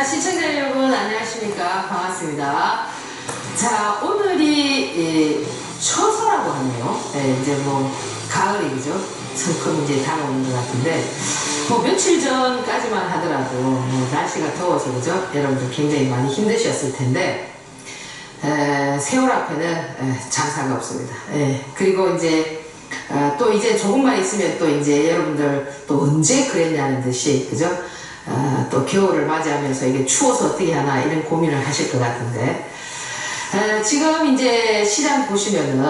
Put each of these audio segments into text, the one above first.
자, 시청자 여러분, 안녕하십니까. 반갑습니다. 자, 오늘이, 예, 처서라고 하네요. 예, 이제 뭐, 가을이죠. 성큼 이제 다가오는 것 같은데, 뭐, 며칠 전까지만 하더라도, 뭐 날씨가 더워서, 그죠? 여러분들 굉장히 많이 힘드셨을 텐데, 에, 세월 앞에는 에, 장사가 없습니다. 예, 그리고 이제 아, 또 이제 조금만 있으면 또 이제 여러분들 또 언제 그랬냐는 듯이 그죠? 아, 또 겨울을 맞이하면서 이게 추워서 어떻게 하나 이런 고민을 하실 것 같은데 에, 지금 이제 시장 보시면은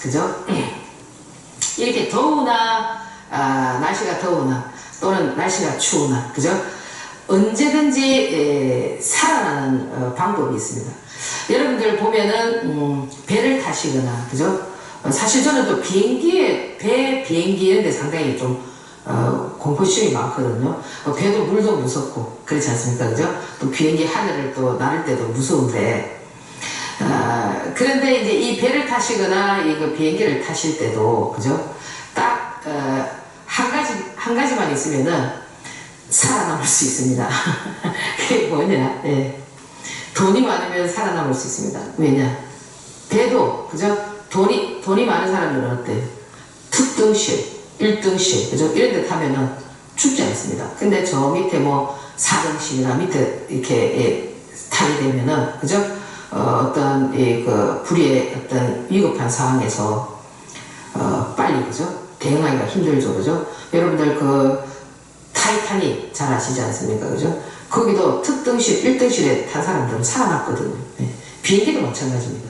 그죠? 이렇게 더우나 아, 날씨가 더우나 또는 날씨가 추우나 그죠? 언제든지 에, 살아나는 어, 방법이 있습니다. 여러분들 보면은 음, 배를 타시거나 그죠? 어, 사실 저는 또 비행기에 배 비행기 이런 데 상당히 좀 어, 공포심이 많거든요. 어, 배도 물도 무섭고 그렇지 않습니까, 그죠? 또 비행기 하늘을 또 나를 때도 무서운데 아, 그런데 이제 이 배를 타시거나 이거 비행기를 타실 때도 그죠? 딱 어, 한 가지 한 가지만 있으면은 살아남을 수 있습니다. 그게 뭐냐? 예. 돈이 많으면 살아남을 수 있습니다. 왜냐? 배도 그죠? 돈이 돈이 많은 사람들은 어때요? 특등실, 1등실 그죠? 이런 데 타면은 죽지 않습니다. 근데 저 밑에 뭐 4등실이나 밑에 이렇게 예, 타게 되면은 그죠? 어, 떤 이, 그 불의의 어떤 위급한 상황에서 어, 빨리 그죠? 대응하기가 힘들죠, 그죠? 여러분들 그 타이타닉 잘 아시지 않습니까, 그죠? 거기도 특등실, 1등실에 탄 사람들은 살아났거든요. 예. 비행기도 마찬가지입니다.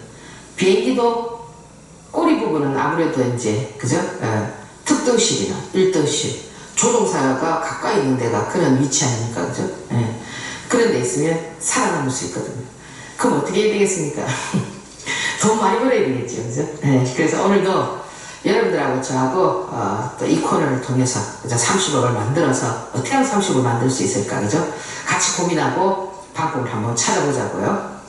비행기도 꼬리 부분은 아무래도 이제 그죠? 예. 특등실이나 1등실 조종사가 가까이 있는 데가 그런 위치 아닙니까, 그죠? 예. 그런 데 있으면 살아남을 수 있거든요. 그럼 어떻게 해야 되겠습니까? 돈 많이 벌어야 되겠죠, 그죠? 예. 그래서 오늘도 여러분들하고 저하고 어, 또이 코너를 통해서 그죠? 30억을 만들어서 어떻게 하면 30억을 만들 수 있을까, 그죠? 같이 고민하고 방법을 한번 찾아보자고요.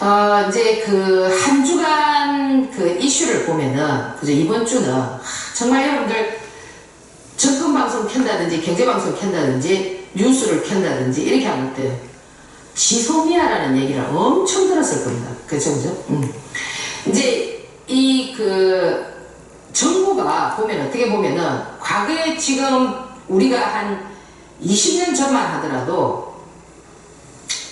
어, 이제 그 한 주간 그 이슈를 보면은 그죠? 이번 주는 하, 정말 여러분들 정권 방송 켠다든지 경제 방송 켠다든지 뉴스를 켠다든지 이렇게 하면 어때요? 지소미아라는 얘기를 엄청 들었을 겁니다. 그죠, 그죠? 음. 이제 이 그 정부가 보면 어떻게 보면은 과거에 지금 우리가 한 20년 전만 하더라도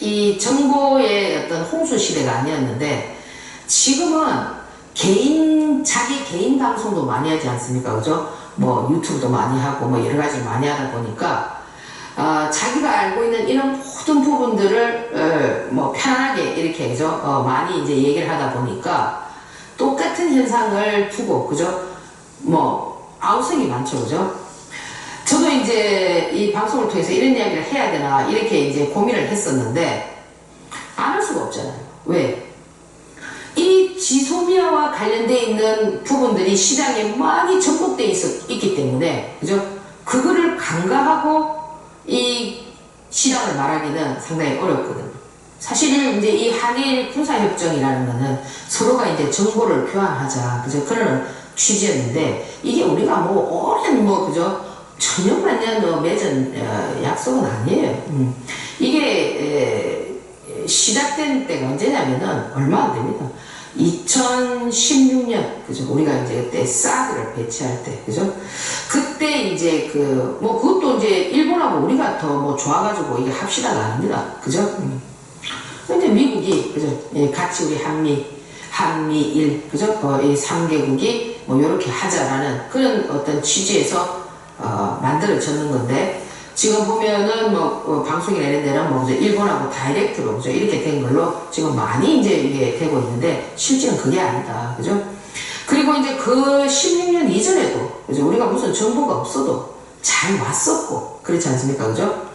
이 정보의 어떤 홍수 시대가 아니었는데 지금은 개인 자기 개인 방송도 많이 하지 않습니까? 그죠? 뭐 유튜브도 많이 하고 뭐 여러 가지 많이 하다 보니까 어, 자기가 알고 있는 이런 모든 부분들을 어, 뭐 편안하게 이렇게 그죠? 어, 많이 이제 얘기를 하다 보니까 똑같은 현상을 두고 그죠? 뭐 아우성이 많죠 그죠 저도 이제 이 방송을 통해서 이런 이야기를 해야 되나 이렇게 이제 고민을 했었는데 안 할 수가 없잖아요. 왜? 이 지소미아와 관련돼 있는 부분들이 시장에 많이 접목돼 있었, 있기 때문에 그죠? 그거를 간과하고 이 시장을 말하기는 상당히 어렵거든요. 사실은 이제 이 한일 군사협정이라는 거는 서로가 이제 정보를 교환하자 그죠? 그런 취지였는데 이게 우리가 뭐 오랜 뭐 그죠? 년뭐 맺은 어, 약속은 아니에요. 음. 이게 에, 시작된 때가 언제냐면은 얼마 안 됩니다. 2016년 그죠? 우리가 이제 그때 사드를 배치할 때 그죠? 그때 이제 그 뭐 그것도 이제 일본하고 우리가 더 뭐 좋아가지고 이게 합시다가 아닙니다. 그죠? 음. 근데 미국이 그죠? 예, 같이 우리 한미 한미일 그죠? 어, 이 3개국이 뭐 이렇게 하자라는 그런 어떤 취지에서 어, 만들어졌는 건데 지금 보면은 뭐 어, 방송이나 이런 데는 뭐? 일본하고 다이렉트로 그죠? 이렇게 된 걸로 지금 많이 이제 이게 되고 있는데 실제는 그게 아니다 그죠? 그리고 이제 그 16년 이전에도 그죠? 우리가 무슨 정보가 없어도 잘 왔었고 그렇지 않습니까 그죠?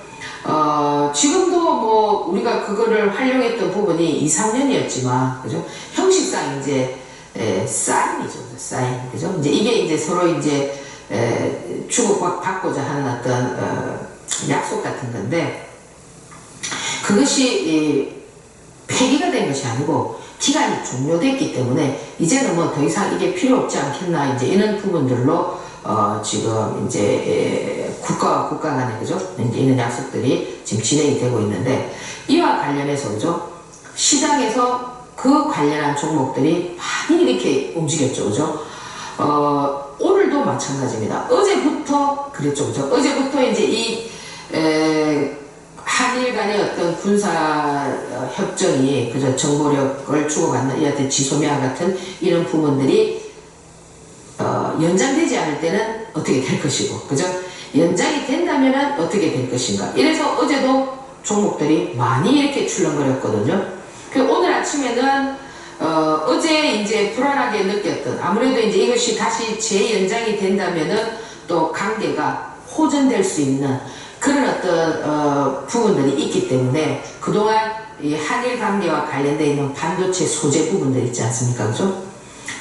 어, 지금도 뭐 우리가 그거를 활용했던 부분이 2, 3년이었지만 그죠? 형식상 이제 에, 사인이죠 사인 그죠? 이제 이게 이제 서로 이제 에, 주고받고자 하는 어떤 어, 약속 같은 건데 그것이 이, 폐기가 된 것이 아니고 기간이 종료됐기 때문에 이제는 뭐 더 이상 이게 필요 없지 않겠나 이제 이런 부분들로 어, 지금 이제 에, 국가와 국가 간에 그죠? 이제 이런 약속들이 지금 진행이 되고 있는데 이와 관련해서 그죠? 시장에서 그 관련한 종목들이 많이 이렇게 움직였죠, 그죠? 어, 오늘도 마찬가지입니다. 어제부터 그랬죠, 그죠? 어제부터 이제 이 에, 한일 간의 어떤 군사 어, 협정이 그저 정보력을 주고받는 이한테 지소미아 같은 이런 부분들이 어, 연장되지 않을 때는 어떻게 될 것이고 그죠? 연장이 된다면은 어떻게 될 것인가 이래서 어제도 종목들이 많이 이렇게 출렁거렸거든요 그 오늘 아침에는 어, 어제 이제 불안하게 느꼈던 아무래도 이제 이것이 다시 재연장이 된다면은 또 관계가 호전될 수 있는 그런 어떤 어, 부분들이 있기 때문에 그동안 이 한일 관계와 관련되어 있는 반도체 소재 부분들 있지 않습니까 그죠?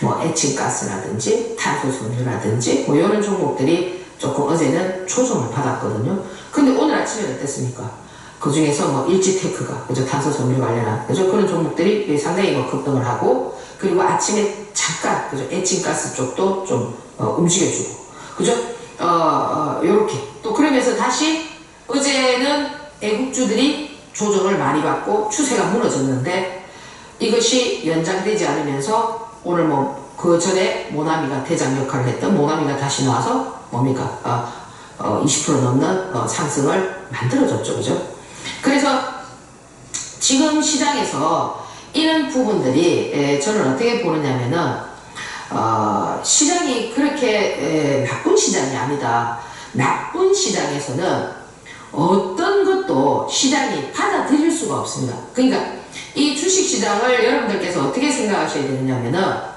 뭐 에칭가스라든지 탄소섬유라든지 뭐 이런 종목들이 조금 어제는 초점을 받았거든요. 근데 오늘 아침에 어땠습니까? 그 중에서 뭐 일지테크가 그죠 탄소섬유 관련한 그죠 그런 종목들이 상당히 뭐 급등을 하고 그리고 아침에 잠깐 그죠? 에칭가스 쪽도 좀 어, 움직여주고. 그죠? 어, 어 요렇게. 또 그러면서 다시 어제는 애국주들이 조정을 많이 받고 추세가 무너졌는데 이것이 연장되지 않으면서 오늘 뭐 그 전에 모나미가 대장 역할을 했던 모나미가 다시 나와서 뭡니까 어, 어, 20% 넘는 어, 상승을 만들어줬죠. 그죠? 그래서 지금 시장에서 이런 부분들이 에, 저는 어떻게 보느냐면은 어, 시장이 그렇게 에, 나쁜 시장이 아니다 나쁜 시장에서는 어떤 것도 시장이 받아들일 수가 없습니다 그러니까 이 주식시장을 여러분들께서 어떻게 생각하셔야 되느냐면은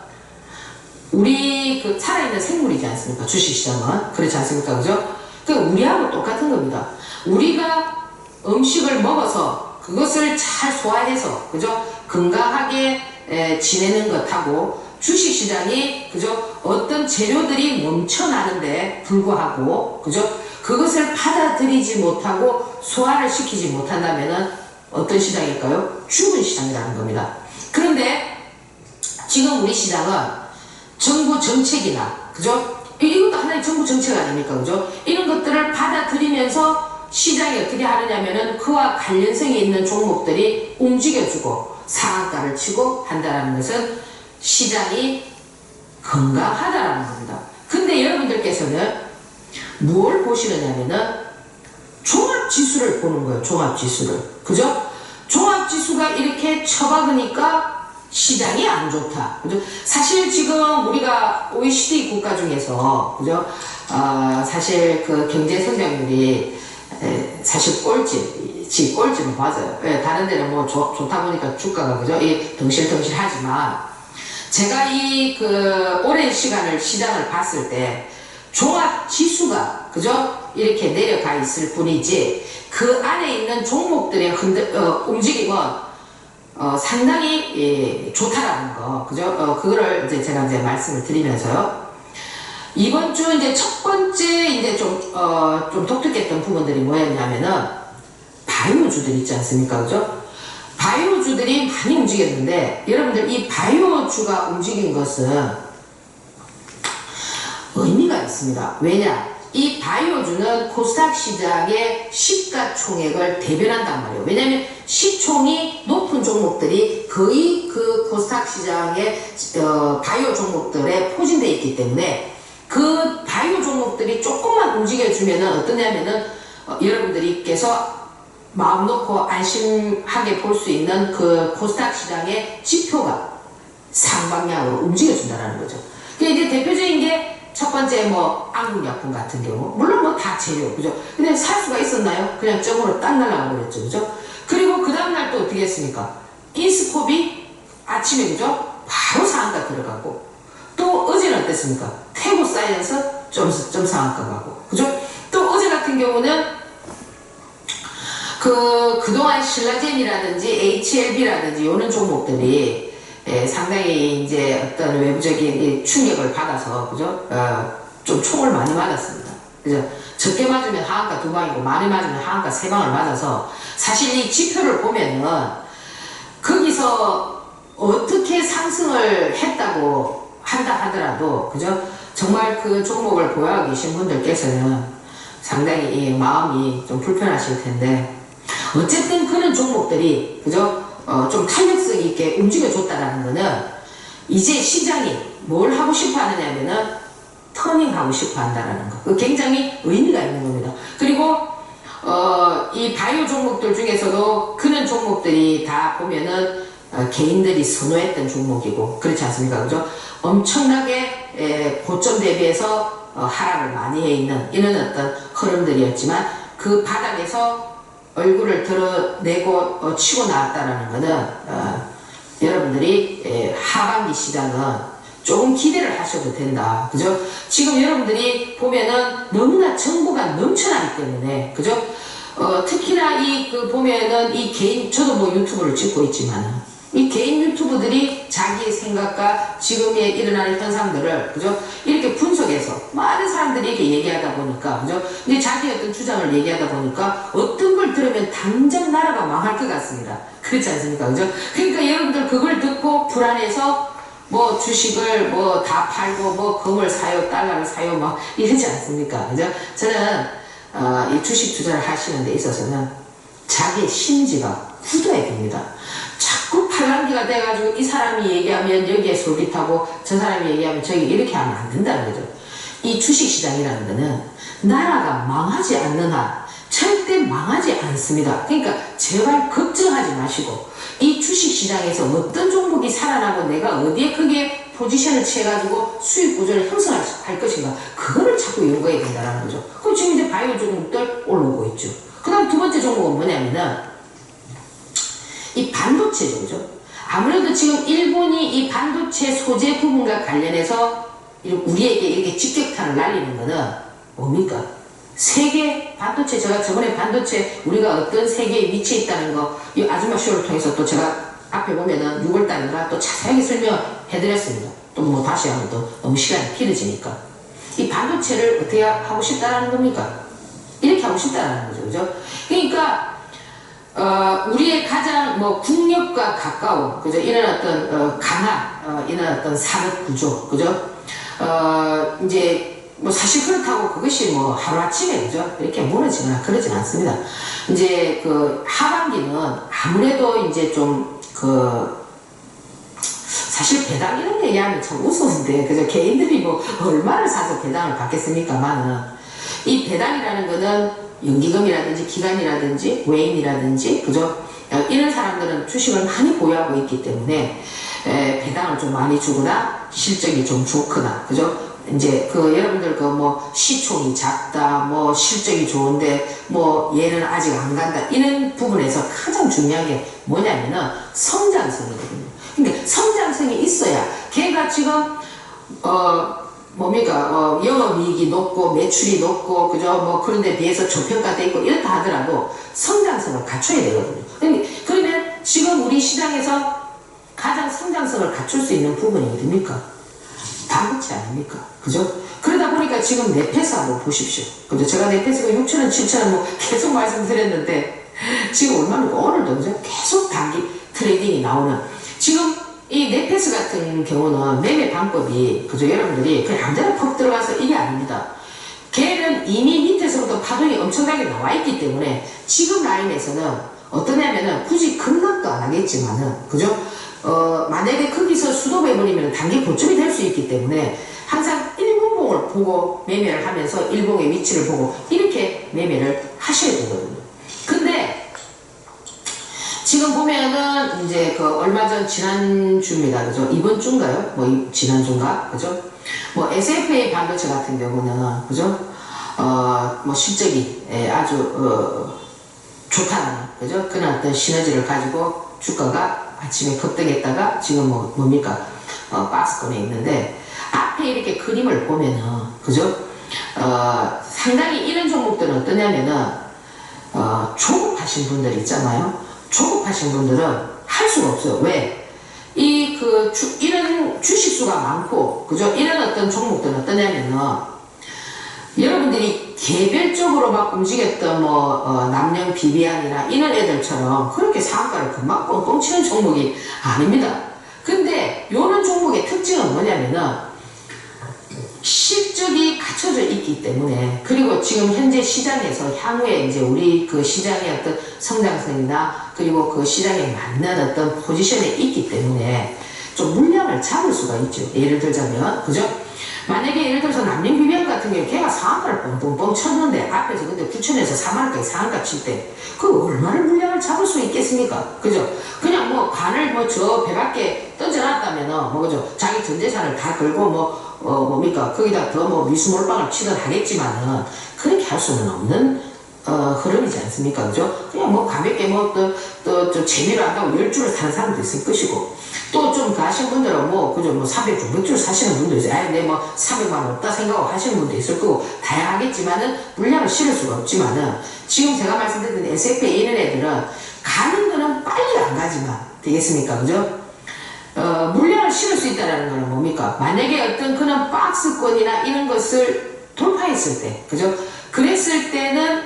우리 그 살아있는 생물이지 않습니까? 주식시장은. 그렇지 않습니까? 그죠? 그 우리하고 똑같은 겁니다. 우리가 음식을 먹어서 그것을 잘 소화해서, 그죠? 건강하게 에, 지내는 것하고 주식시장이, 그죠? 어떤 재료들이 넘쳐나는데 불구하고, 그죠? 그것을 받아들이지 못하고 소화를 시키지 못한다면은 어떤 시장일까요? 죽은 시장이라는 겁니다. 그런데 지금 우리 시장은 정부 정책이나 그죠? 이- 이것도 하나의 정부 정책 아닙니까 그죠? 이런 것들을 받아들이면서 시장이 어떻게 하느냐면은 그와 관련성이 있는 종목들이 움직여주고 상한가를 치고 한다는 것은 시장이 건강하다라는 겁니다. 근데 여러분들께서는 무엇을 보시느냐면은 종합지수를 보는 거예요. 종합지수를. 그죠? 종합지수가 이렇게 처박으니까 시장이 안 좋다. 그죠? 사실 지금 우리가 OECD 국가 중에서, 그죠? 아, 사실 그 경제 성장률이 에, 사실 꼴찌, 지 꼴찌는 맞아요. 예, 다른 데는 뭐 좋, 좋다 보니까 주가가 그죠? 이 덩실덩실 하지만 제가 이 그 오랜 시간을 시장을 봤을 때 종합 지수가 그죠 이렇게 내려가 있을 뿐이지 그 안에 있는 종목들의 흔들 어, 움직임은 어, 상당히 예, 좋다라는 거 그죠 어, 그거를 이제 제가 이제 말씀을 드리면서요 이번 주 이제 첫 번째 이제 좀 어, 좀 독특했던 부분들이 뭐였냐면은 바이오주들 있지 않습니까 그죠 바이오주들이 많이 움직였는데 여러분들 이 바이오주가 움직인 것은 의미가 있습니다. 왜냐? 이 바이오주는 코스닥 시장의 시가총액을 대변한단 말이에요. 왜냐하면 시총이 높은 종목들이 거의 그 코스닥 시장의 어, 바이오 종목들에 포진되어 있기 때문에 그 바이오 종목들이 조금만 움직여주면은 어떠냐면은 어, 여러분들께서 마음 놓고 안심하게 볼 수 있는 그 코스닥 시장의 지표가 상방향으로 움직여준다는 거죠. 그 이제 대표적인 게 첫 번째 뭐 안국약품 같은 경우 물론 뭐 다 재료 그죠? 근데 살 수가 있었나요? 그냥 점으로 딱 날라가 버렸죠, 그죠? 그리고 그 다음 날 또 어떻게 했습니까? 인스코비 아침에 그죠? 바로 상한가 들어가고 또 어제는 어땠습니까? 사이언스 좀, 좀 가고 그죠? 또 어제 같은 경우는 그, 그동안 신라젠이라든지 HLB라든지 이런 종목들이 예, 상당히 이제 어떤 외부적인 이 충격을 받아서, 그죠? 어, 좀 총을 많이 맞았습니다. 그죠? 적게 맞으면 하한가 두 방이고, 많이 맞으면 하한가 세 방을 맞아서, 사실 이 지표를 보면은, 거기서 어떻게 상승을 했다고 한다 하더라도, 그죠? 정말 그 종목을 보유하고 계신 분들께서는 상당히 이 마음이 좀 불편하실 텐데 어쨌든 그런 종목들이 그죠? 어, 좀 탄력성 있게 움직여줬다라는 거는 이제 시장이 뭘 하고 싶어 하느냐면은 터닝하고 싶어 한다라는 거. 그 굉장히 의미가 있는 겁니다. 그리고 어, 이 바이오 종목들 중에서도 그런 종목들이 다 보면은 어, 개인들이 선호했던 종목이고 그렇지 않습니까? 그죠? 엄청나게 에, 고점 대비해서 어, 하락을 많이 해 있는 이런 어떤 흐름들이었지만 그 바닥에서 얼굴을 드러내고 어, 치고 나왔다라는 것은 어, 여러분들이 에, 하반기 시장은 조금 기대를 하셔도 된다. 그죠? 지금 여러분들이 보면은 너무나 정보가 넘쳐나기 때문에, 그죠? 어, 특히나 이, 그, 보면은 이 개인, 저도 뭐 유튜브를 찍고 있지만, 이 개인 유튜브들이 자기의 생각과 지금에 일어나는 현상들을, 그죠? 이렇게 분석해서 많은 사람들이 이렇게 얘기하다 보니까, 그죠? 이제 자기 어떤 주장을 얘기하다 보니까 어떤 걸 들으면 당장 나라가 망할 것 같습니다. 그렇지 않습니까? 그죠? 그러니까 여러분들 그걸 듣고 불안해서 뭐 주식을 뭐 다 팔고 뭐 금을 사요 달러를 사요 막 이러지 않습니까 그죠 저는 어, 이 주식 투자를 하시는 데 있어서는 자기의 심지가 굳어야 됩니다 팔랑기가 돼가지고 이 사람이 얘기하면 여기에 솔깃하고 저 사람이 얘기하면 저기 이렇게 하면 안 된다는 거죠 이 주식시장이라는 거는 나라가 망하지 않는 한 절대 망하지 않습니다. 그러니까 제발 걱정하지 마시고 이 주식시장에서 어떤 종목이 살아나고 내가 어디에 크게 포지션을 취해가지고 수익 구조를 형성할 것인가 그거를 자꾸 연구해야 된다는 거죠. 그럼 지금 이제 바이오 종목들 올라오고 있죠. 그 다음 두 번째 종목은 뭐냐면은 이 반도체죠. 그죠? 아무래도 지금 일본이 이 반도체 소재 부분과 관련해서 우리에게 이렇게 직격탄을 날리는 거는 뭡니까? 세계 반도체 제가 저번에 반도체 우리가 어떤 세계에 위치해 있다는 거 이 아줌마 쇼를 통해서 또 제가 앞에 보면은 6월달인가 또 자세하게 설명해 드렸습니다. 또 뭐 다시 하면 또 너무 시간이 길어지니까 이 반도체를 어떻게 하고 싶다라는 겁니까? 이렇게 하고 싶다라는 거죠, 그죠? 그러니까 어, 우리의 가장 뭐 국력과 가까운 그죠 이런 어떤 어, 강한 어, 이런 어떤 산업 구조 그죠 어, 이제 뭐 사실 그렇다고 그것이 뭐 하루아침에 그죠? 이렇게 무너지거나 그러진 않습니다. 이제 그 하반기는 아무래도 이제 좀그 사실 배당 이런 얘기하면 참 우스운데 그죠? 개인들이 뭐 얼마를 사서 배당을 받겠습니까만은 이 배당이라는 거는 연기금이라든지 기관이라든지 외인이라든지 그죠? 어, 이런 사람들은 주식을 많이 보유하고 있기 때문에 에, 배당을 좀 많이 주거나 실적이 좀 좋거나 그죠? 이제 그 여러분들 그 뭐 시총이 작다 뭐 실적이 좋은데 뭐 얘는 아직 안 간다 이런 부분에서 가장 중요한 게 뭐냐면은 성장성이거든요. 그러니까 성장성이 있어야 걔가 지금 어 뭡니까 어 영업이익이 높고 매출이 높고 그죠 뭐 그런데 비해서 저평가돼 있고 이렇다 하더라도 성장성을 갖춰야 되거든요. 그러면 지금 우리 시장에서 가장 성장성을 갖출 수 있는 부분이 어딥니까? 반도체 아닙니까? 그죠? 그러다 보니까 지금 네페스 한번 보십시오. 그죠? 제가 네페스가 6천원, 7천원 뭐 계속 말씀드렸는데 지금 얼마입니까? 오늘도? 계속 단기 트레이딩이 나오는 지금 이 네페스 같은 경우는 매매 방법이 그죠? 여러분들이 그냥 아무데나 퍽 들어가서 이게 아닙니다. 걔는 이미 밑에서부터 파동이 엄청나게 나와 있기 때문에 지금 라인에서는 어떠냐면은 굳이 급락도 안 하겠지만은 그죠? 어, 만약에 거기서 수도해버리면 단기 고점이 될 수 있기 때문에 항상 일봉봉을 보고 매매를 하면서 일봉의 위치를 보고 이렇게 매매를 하셔야 되거든요. 지금 보면은 이제 그 얼마 전 지난주입니다. 그죠? 이번 주인가요? 뭐 이- 지난주인가? 그죠? 뭐 SFA 반도체 같은 경우는 그죠? 어, 뭐 실적이 예, 아주 어, 좋다는 그죠? 그런 어떤 시너지를 가지고 주가가 아침에 급등했다가 지금 뭐 뭡니까? 어, 박스권에 있는데 앞에 이렇게 그림을 보면은 그죠? 어, 상당히 이런 종목들은 어떠냐면은 어, 조급하신 분들 있잖아요. 조급하신 분들은 할 수가 없어요. 왜? 이 그 이런 주식수가 많고 그죠? 이런 어떤 종목들은 어떠냐면은 여러분들이 개별적으로 막 움직였던 뭐 어, 남녀 비비안이나 이런 애들처럼 그렇게 상가를 금방 뻥뻥 치는 종목이 아닙니다. 근데 요런 종목의 특징은 뭐냐면은 갖춰져 있기 때문에 그리고 지금 현재 시장에서 향후에 이제 우리 그 시장의 어떤 성장성이나 그리고 그 시장에 맞는 어떤 포지션에 있기 때문에 좀 물량을 잡을 수가 있죠. 예를 들자면 그죠? 만약에 예를 들어서 남림비비안 같은 경우 걔가 상한가를 뻥뻥뻥 쳤는데 앞에서 근데 9천에서 4만원까지 상한가 칠 때 그 얼마를 물량을 잡을 수 있겠습니까? 그죠? 그냥 뭐 간을 뭐 저 배 밖에 던져놨다면은 뭐 그죠? 자기 전 재산을 다 걸고 뭐 어, 뭡니까? 거기다 더 뭐 미수몰빵을 치든 하겠지만은 그렇게 할 수는 없는 어, 흐름이지 않습니까? 그죠? 그냥 뭐 가볍게 뭐 또, 또, 저 재미로 한다고 열 줄을 사는 사람도 있을 것이고 또 좀 가신 분들은 뭐, 그죠? 뭐 300줄, 100줄 사시는 분도 있어요. 아예 내뭐 300만 원 없다 생각하고 하시는 분도 있을 거고 다양하겠지만은 물량을 실을 수가 없지만은 지금 제가 말씀드린 SF에 있는 애들은 가는 거는 빨리 안 가지만 되겠습니까? 그죠? 어, 물량을 실을 수 있다는 것은 뭡니까? 만약에 어떤 그런 박스권이나 이런 것을 돌파했을 때, 그죠? 그랬을 때는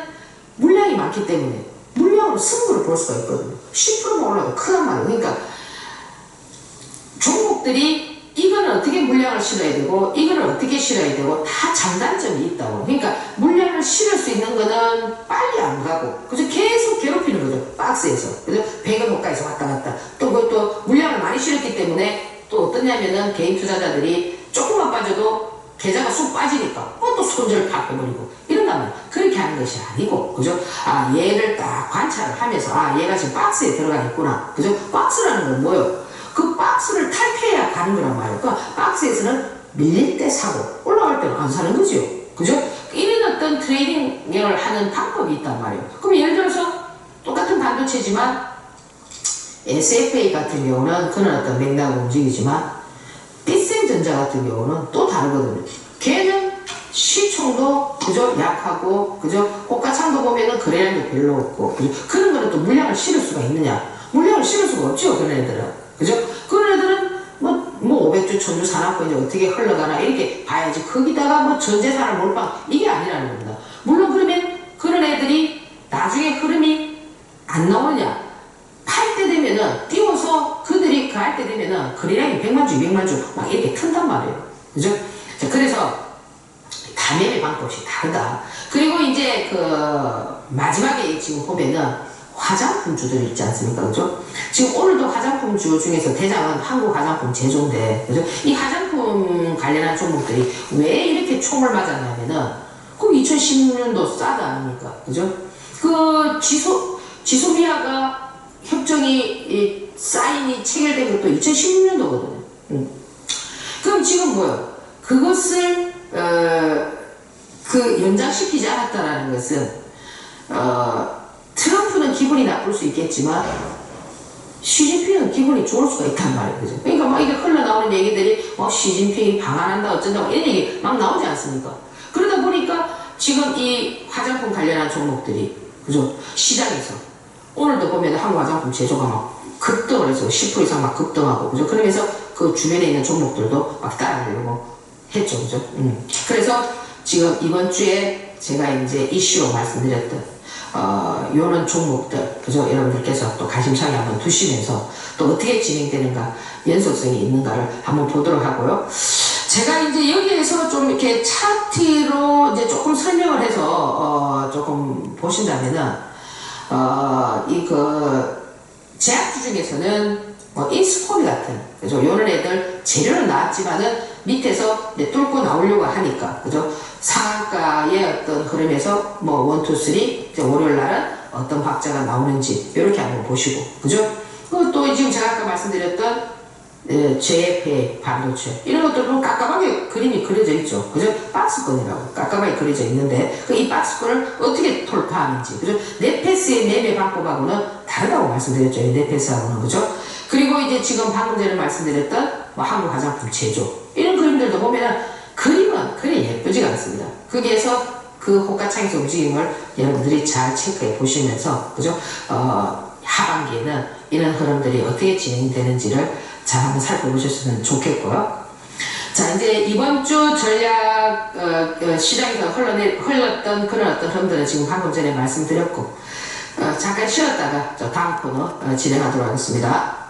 물량이 많기 때문에 물량으로 승부를 볼 수가 있거든요. 10%만 올라도 크단 말이에요. 그러니까 종목들이 이거는 어떻게 물량을 실어야 되고 이거는 어떻게 실어야 되고 다 장단점이 있다고. 그러니까 물량을 실을 수 있는 거는 빨리 안 가고 그죠? 계속 괴롭히는 거죠. 박스에서. 그죠? 배가 고가에서 왔다 갔다. 또 그것도 물량을 많이 실었기 때문에 또 어떠냐면은 개인 투자자들이 조금만 빠져도 계좌가 쑥 빠지니까 그것도 손절 팍 해버리고 이런다면 그렇게 하는 것이 아니고 그죠? 아 얘를 딱 관찰을 하면서 아 얘가 지금 박스에 들어가 있구나 그죠? 박스라는 건 뭐요? 그 박스를 탈피해야 가는 거란 말이에요. 그 박스에서는 밀릴 때 사고 올라갈 때는 안 사는 거죠. 그죠? 이런 어떤 트레이딩을 하는 방법이 있단 말이에요. 그럼 예를 들어서 똑같은 반도체지만 SFA 같은 경우는 그런 어떤 맥락을 움직이지만 빛샘전자 같은 경우는 또 다르거든요. 걔는 시총도 그저 약하고 그저 호가창도 보면은 거래량이 별로 없고 그죠? 그런 거는 또 물량을 실을 수가 있느냐? 물량을 실을 수가 없죠 그런 애들은 그죠? 그런 애들은 뭐, 뭐 500주, 1000주 사놨고 이제 어떻게 흘러가나 이렇게 봐야지 거기다가 뭐 전재산을 몰빵 이게 아니라는 겁니다. 물론 그러면 그런 애들이 나중에 흐름이 안 나오느냐? 팔 때 되면은 띄워서 그들이 그할때 되면은 거래량이 100만 주, 200만 주 막 이렇게 튼단 말이에요. 그죠? 자, 그래서 감염의 방법이 다르다. 그리고 이제 그 마지막에 지금 보면은 화장품 주들 있지 않습니까? 그죠? 지금 오늘도 화장품 주 중에서 대장은 한국 화장품 제조인데, 그죠? 이 화장품 관련한 종목들이 왜 이렇게 총을 맞았냐면은 그 2016년도 사드 아닙니까? 그죠? 그 지소, 지소미아가 협정이 이 사인이 체결된 것도 2016년도거든요. 음. 그럼 지금 뭐요? 그것을 어, 그 연장시키지 않았다라는 것은 어, 트럼프는 기분이 나쁠 수 있겠지만 시진핑은 기분이 좋을 수가 있단 말이에요. 그죠? 그러니까 막 이게 흘러나오는 얘기들이 뭐 시진핑이 방한한다 어쩐다 뭐 이런 얘기 막 나오지 않습니까? 그러다 보니까 지금 이 화장품 관련한 종목들이 그죠? 시장에서 오늘도 보면 한국 화장품 제조가 막 급등을 해서 10% 이상 막 급등하고 그죠? 그러면서 그 주변에 있는 종목들도 막 따라하려고 했죠. 그죠? 음. 그래서 지금 이번 주에 제가 이제 이슈로 말씀드렸던 어, 요런 종목들, 그죠? 여러분들께서 또 관심사에 한번 두시면서 또 어떻게 진행되는가, 연속성이 있는가를 한번 보도록 하고요. 제가 이제 여기에서 좀 이렇게 차트로 이제 조금 설명을 해서, 어, 조금 보신다면은, 어, 이 그, 제약주 중에서는 뭐 인스코비 같은, 그죠? 요런 애들 재료는 나왔지만은 밑에서 뚫고 나오려고 하니까, 그죠? 상한가의 어떤 흐름에서 뭐 원, 투, 쓰리 이제 월요일 날은 어떤 박자가 나오는지 이렇게 한번 보시고 그죠? 그또 지금 제가 아까 말씀드렸던 예, JFA 반도체 이런 것들도 깝깝하게 그림이 그려져 있죠. 그죠? 박스권이라고 깝깝하게 그려져 있는데 그 이 박스권을 어떻게 돌파하는지 그죠? 네페스의 매매 방법하고는 다르다고 말씀드렸죠. 이 네페스하고는 그죠? 그리고 이제 지금 방금 전에 말씀드렸던 뭐 한국 화장품 제조 이런 그림들도 보면은 않습니다. 거기에서 그 호가창에서 움직임을 여러분들이 잘 체크해 보시면서 그죠? 어, 하반기에는 이런 흐름들이 어떻게 진행되는지를 잘 한번 살펴보셨으면 좋겠고요. 자 이제 이번 주 전략 어, 어, 시장에서 흘러내, 흘렀던 그런 어떤 흐름들은 지금 방금 전에 말씀드렸고 어, 잠깐 쉬었다가 저 다음 코너 어, 진행하도록 하겠습니다.